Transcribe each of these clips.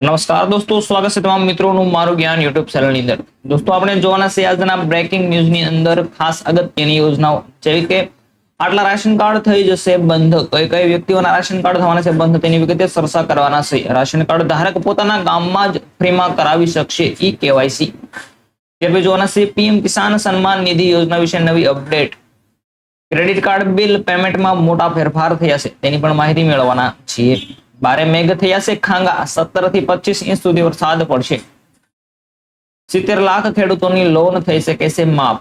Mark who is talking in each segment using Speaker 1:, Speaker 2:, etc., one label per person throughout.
Speaker 1: નમસ્કાર દોસ્તો, સ્વાગત છે તમામ મિત્રોનું મારું જ્ઞાન યુટ્યુબ ચેનલની અંદર. દોસ્તો, આપણે જોવાના છે આજના બ્રેકિંગ ન્યૂઝની અંદર ખાસ અગત્યની યોજનાઓ, જેવી કે આટલા રાશન કાર્ડ થઈ જશે બંધ, કઈ કઈ વ્યક્તિઓના રાશન કાર્ડ થવાના છે બંધ, તેની વિગતે ચર્ચા કરવાના છે. રાશન કાર્ડ ધારક પોતાના ગામમાં જ ફ્રીમાં કરાવી શકશે ઈ કેવાયસી. ત્યાર જોવાના છે પીએમ કિસાન સન્માન નિધિ યોજના વિશે નવી અપડેટ ક્રેડિટ કાર્ડ બિલ પેમેન્ટમાં મોટા ફેરફાર થયા છે, તેની પણ માહિતી મેળવવાના છીએ. બારે મેઘ થયા છે, ખાંગા સત્તરથી પચીસ ઇંચ સુધી વરસાદ પડશે. સિત્તેર લાખ ખેડૂતોની લોન થઈ શકે છે, માફ.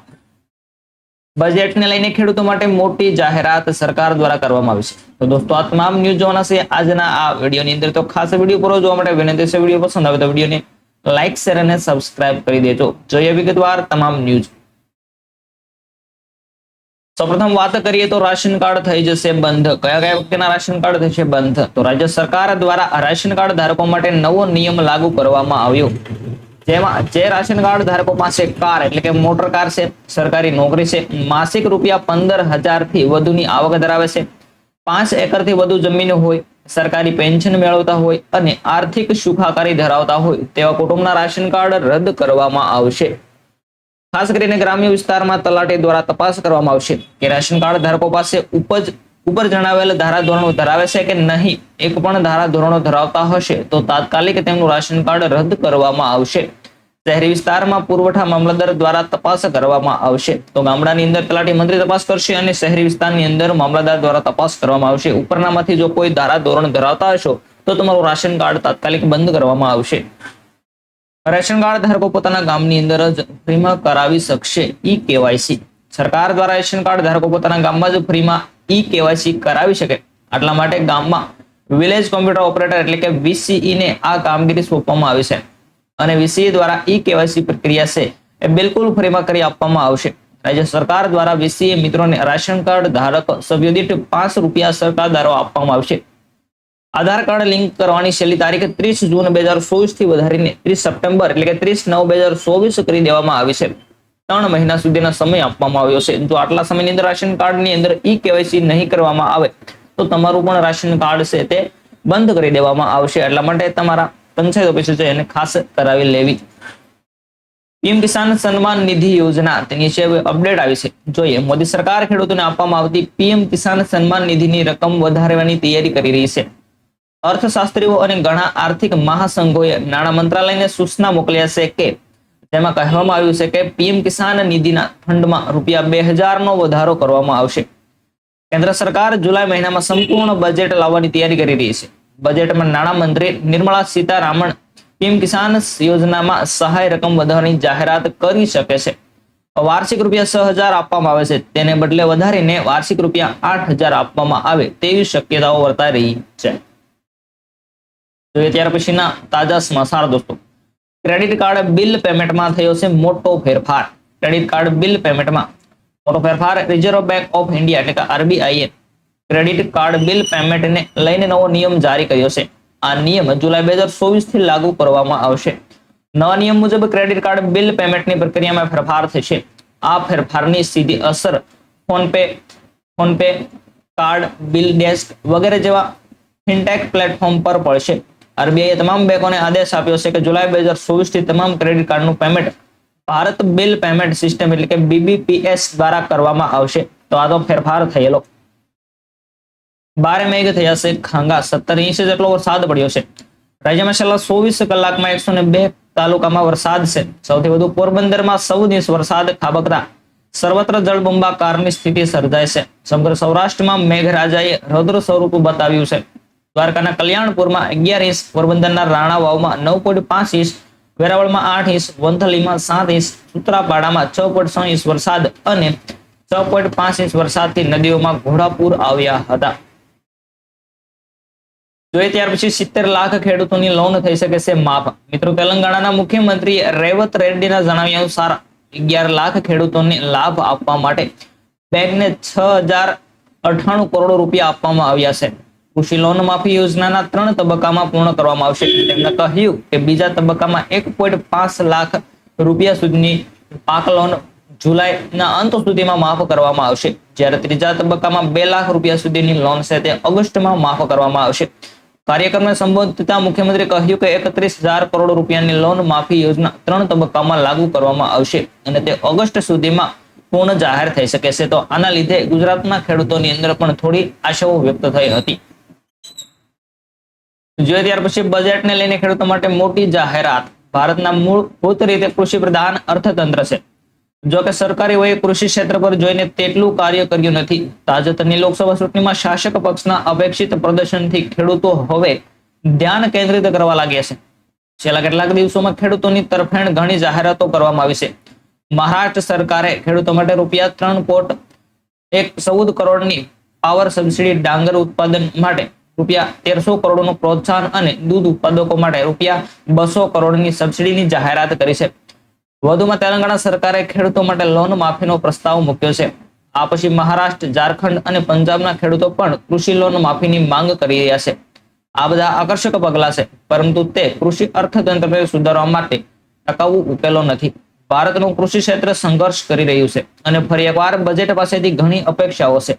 Speaker 1: બજેટને લઈને ખેડૂતો માટે મોટી જાહેરાત સરકાર દ્વારા કરવામાં આવી છે. તો દોસ્તો, આ તમામ ન્યૂઝ જોવાના છે. આજના આ વિડીયોની અંદર તો ખાસ વીડિયો પૂરો જોવા માટે વિનંતી છે, વીડિયો પસંદ આવે તો વિડીયોને લાઇક શેર અને સબસ્ક્રાઇબ કરી દેજો. જોઈએ વિગતવાર તમામ ન્યૂઝ સૌપ્રથમ વાત કરીએ તો રાશન કાર્ડ થઈ જશે બંધ. કયા કયા વ્યક્તિના રાશન કાર્ડ થશે બંધ? તો રાજ્ય સરકાર દ્વારા રાશન કાર્ડ ધારકો માટે નવો નિયમ લાગુ કરવામાં આવ્યો. જેમાં જે રાશન કાર્ડ ધારકો પાસે કાર એટલે કે મોટર કાર છે, સરકારી નોકરી છે, માસિક રૂપિયા પંદર હજારથી વધુની આવક ધરાવે છે. પાંચ એકરથી વધુ જમીન હોય, સરકારી પેન્શન મેળવતા હોય અને આર્થિક સુખાકારી ધરાવતા હોય તેવા કુટુંબના રાશન કાર્ડ રદ કરવામાં આવશે. ખાસ કરીને ગ્રામ્ય વિસ્તારમાં તલાટી દ્વારા તપાસ કરવામાં આવશે કે રાશન કાર્ડ ધારકો પાસે ઉપજ ઉપર જણાવેલ ધારાધોરણો ધરાવે છે કે નહીં? એક પણ ધારાધોરણો ધરાવતા હશે તો તાત્કાલિક તેમનું રાશન કાર્ડ રદ કરવામાં આવશે. શહેરી વિસ્તારમાં પુરવઠા મામલતદાર દ્વારા તપાસ કરવામાં આવશે. તો ગામડાની અંદર તલાટી મંત્રી તપાસ કરશે અને શહેરી વિસ્તારની અંદર મામલતદાર દ્વારા તપાસ કરવામાં આવશે. ઉપરનામાંથી જો કોઈ ધારાધોરણ ધરાવતા હશો, તો તમારું રાશન કાર્ડ તાત્કાલિક બંધ કરવામાં આવશે. રેશન કાર્ડ ધારકો પોતાના ગામની અંદર જ ફ્રીમાં કરાવી શકશે ઈ કેવાયસી સરકાર દ્વારા રેશન કાર્ડ ધારકો પોતાના ગામમાં જ ફ્રીમાં ઈ કેવાયસી કરાવી શકે. આટલા માટે ગામમાં વિલેજ કોમ્પ્યુટર ઓપરેટર એટલે કે વીસીઈ ને આ કામગીરી સોંપવામાં આવી છે. અને વીસીઈ દ્વારા ઈ કેવાયસી પ્રક્રિયા છે એ બિલકુલ ફ્રીમાં કરી આપવામાં આવશે. રાજ્ય સરકાર દ્વારા વીસીએ મિત્રોને રાશન કાર્ડ ધારક સભ્યો દીઠ પાંચ રૂપિયા સરકાર દ્વારા આપવામાં આવશે. આધાર કાર્ડ લિંક કરવાની છેલ્લી તારીખ ત્રીસ જૂન બે હજાર ચોવીસથી વધારીને ત્રીસ સપ્ટેમ્બર એટલે કે ત્રીસ નવ બે હજાર ચોવીસ કરી દેવામાં આવી છે. ત્રણ મહિના સુધીનો સમય આપવામાં આવ્યો છે. જો આટલા સમયની અંદર રાશન કાર્ડની અંદર ઈ કેવાયસી નહીં કરવામાં આવે, તો તમારું પણ રાશન કાર્ડ છે તે બંધ કરી દેવામાં આવશે. એટલા માટે તમારા પંચાયત ઓફિસે છે એને ખાસ કરાવી લેવી. પીએમ કિસાન સન્માન નિધિ યોજના તેની છે અપડેટ આવી છે. જોઈએ, મોદી સરકાર ખેડૂતોને આપવામાં આવતી પીએમ કિસાન સન્માન નિધિની રકમ વધારવાની તૈયારી કરી રહી છે. અર્થશાસ્ત્રીઓ અને ઘણા આર્થિક મહાસંઘોએ નાણાં મંત્રાલયને સૂચના મોકલ્યા છે કે તેમાં કહેવામાં આવ્યું છે કે પીએમ કિસાન નિધિના ફંડમાં રૂપિયા બે હજારનો વધારો કરવામાં આવશે. કેન્દ્ર સરકાર જુલાઈ મહિનામાં સંપૂર્ણ બજેટ લાવવાની તૈયારી કરી રહી છે. બજેટમાં નાણાં મંત્રી નિર્મલા સીતારામન પીએમ કિસાન યોજનામાં સહાય રકમ વધારવાની જાહેરાત કરી શકે છે. વાર્ષિક રૂપિયા છ હજાર આપવામાં આવે છે. તેને બદલે વધારીને વાર્ષિક રૂપિયા આઠ હજાર આપવામાં આવે તેવી શક્યતાઓ વર્તાઈ રહી છે. જોઈએ ત્યાર પછીના તાજા સમાચાર દોસ્તો. ક્રેડિટ કાર્ડ બિલ પેમેન્ટમાં થયો છે મોટો ફેરફાર. ક્રેડિટ કાર્ડ બિલ પેમેન્ટમાં મોટો ફેરફાર રિઝર્વ બેંક ઓફ ઇન્ડિયા એટલે કે આરબીઆઈએ ક્રેડિટ કાર્ડ બિલ પેમેન્ટને લઈને નવો નિયમ જારી કર્યો છે. આ નિયમ જુલાઈ બે હજાર ચોવીસથી લાગુ કરવામાં આવશે. નવા નિયમ મુજબ ક્રેડિટ કાર્ડ બિલ પેમેન્ટની પ્રક્રિયામાં ફેરફાર થશે. આ ફેરફારની સીધી અસર PhonePe PhonePe card BillDesk વગેરે જેવા ફિનટેક પ્લેટફોર્મ પર પડશે. આરબીઆઈએ તમામ બેંકોને આદેશ આપ્યો છે કે જુલાઈ બે હજાર ચોવીસથી તમામ ક્રેડિટ કાર્ડનું payment Bharat bill payment system એટલે કે બીબીપીએસ દ્વારા કરવામાં આવશે. તો આ તો ફેરફાર થયેલો. બારે મેઘ થયા છે ખાંગા. સત્તર ઇંચ જેટલો વરસાદ પડ્યો છે. રાજ્યમાં છેલ્લા ચોવીસ કલાકમાં એકસો ને બે તાલુકામાં વરસાદ છે. સૌથી વધુ પોરબંદરમાં ચૌદ ઇંચ વરસાદ ખાબકતા. સર્વત્ર જળબંબાકારની સ્થિતિ સર્જાય છે. સમગ્ર સૌરાષ્ટ્રમાં મેઘરાજાએ રૌદ્ર સ્વરૂપ બતાવ્યું છે. દ્વારકાના કલ્યાણપુરમાં અગિયાર ઇંચ પોરબંદરના રાણા વાવમાં નવ પોઈન્ટ પાંચ ઇંચ, વેરાવળમાં આઠ ઇંચ, વંથલીમાં સાત ઇંચ સૂત્રાપાડામાં છ પોઈન્ટ છ ઇંચ વરસાદ અને છ પોઈન્ટ પાંચ ઇંચ વરસાદથી નદીઓમાં ઘોડાપૂર આવ્યા હતા. જોઈએ ત્યાર પછી સિત્તેર લાખ ખેડૂતોની લોન થઈ શકે છે માફ. મિત્રો, તેલંગાણાના મુખ્યમંત્રી રેવત રેડ્ડીના જણાવ્યા અનુસાર અગિયાર લાખ ખેડૂતોને લાભ આપવા માટે બેંકને છ હજાર અઠાણું કરોડ રૂપિયા આપવામાં આવ્યા છે. કૃષિ લોન માફી યોજનાના ત્રણ તબક્કામાં પૂર્ણ કરવામાં આવશે. તેમણે કહ્યું કે બીજા તબક્કામાં એક લાખ રૂપિયા સુધીની પાક લોન જુલાઈના અંત સુધીમાં માફ કરવામાં આવશે. જ્યારે ત્રીજા તબક્કામાં બે લાખ રૂપિયા સુધીની લોન છે તે ઓગસ્ટમાં માફ કરવામાં આવશે. કાર્યક્રમને સંબોધતા મુખ્યમંત્રી કહ્યું કે એકત્રીસ હજાર કરોડ રૂપિયાની લોન માફી યોજના ત્રણ તબક્કામાં લાગુ કરવામાં આવશે અને તે ઓગસ્ટ સુધીમાં પૂર્ણ જાહેર થઈ શકે છે. તો આના લીધે ગુજરાતના ખેડૂતોની અંદર પણ થોડી આશાઓ વ્યક્ત થઈ હતી. જોઈએ ત્યાર પછી બજેટને લઈને ખેડૂતો માટે મોટી જાહેરાત. ભારતના મૂળભૂત રીતે કૃષિ પ્રધાન અર્થતંત્ર છે. જો કે સરકારી હોય કૃષિ ક્ષેત્ર પર જોઈને તેટલું કાર્ય કર્યું નથી. તાજેતરની લોકસભા ચૂંટણીમાં શાસક પક્ષના અપેક્ષિત પ્રદર્શનથી ખેડૂતો હવે ધ્યાન કેન્દ્રિત કરવા લાગ્યા છે. છેલ્લા કેટલાક દિવસોમાં ખેડૂતોની તરફેણ ઘણી જાહેરાતો કરવામાં આવી છે. મહારાષ્ટ્ર સરકારે ખેડૂતો માટે રૂપિયા ત્રણ કોટ એક ચૌદ કરોડની પાવર સબસિડી ડાંગર ઉત્પાદન માટે રૂપિયા તેરસો કરોડનું પ્રોત્સાહન અને દૂધ ઉત્પાદકો માટે રૂપિયા બસો કરોડની સબસિડીની જાહેરાત કરી છે. વધુમાં તેલંગાણા સરકારે ખેડૂતો માટે લોન માફીનો પ્રસ્તાવ મૂક્યો છે. આ પછી મહારાષ્ટ્ર, ઝારખંડ અને પંજાબના ખેડૂતો પણ કૃષિ લોન માફીની માંગ કરી રહ્યા છે. આ બધા આકર્ષક પગલા છે, પરંતુ તે કૃષિ અર્થતંત્રને સુધારવા માટે ટકાઉ ઉકેલો નથી. ભારતનું કૃષિ ક્ષેત્ર સંઘર્ષ કરી રહ્યું છે અને ફરી એકવાર બજેટ પાસેથી ઘણી અપેક્ષાઓ છે.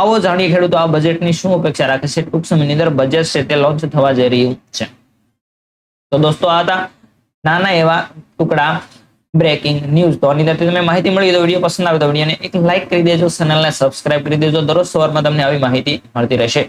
Speaker 1: આવો જાણીએ ખેડૂતો, આ બજેટની શું અપેક્ષા રાખે છે? ટૂંક સમયની અંદર બજેટ છે તે લોન્ચ થવા જઈ રહ્યું છે. તો દોસ્તો આ હતા નાના એવા ટુકડા બ્રેકિંગ ન્યૂઝ તો આની અંદરથી તમે માહિતી મળી તો વીડિયો પસંદ આવે તો વિડીયોને એક લાઇક કરી દેજો ચેનલને સબસ્ક્રાઇબ કરી દેજો. દરરોજ સવારમાં તમને આવી માહિતી મળતી રહેશે.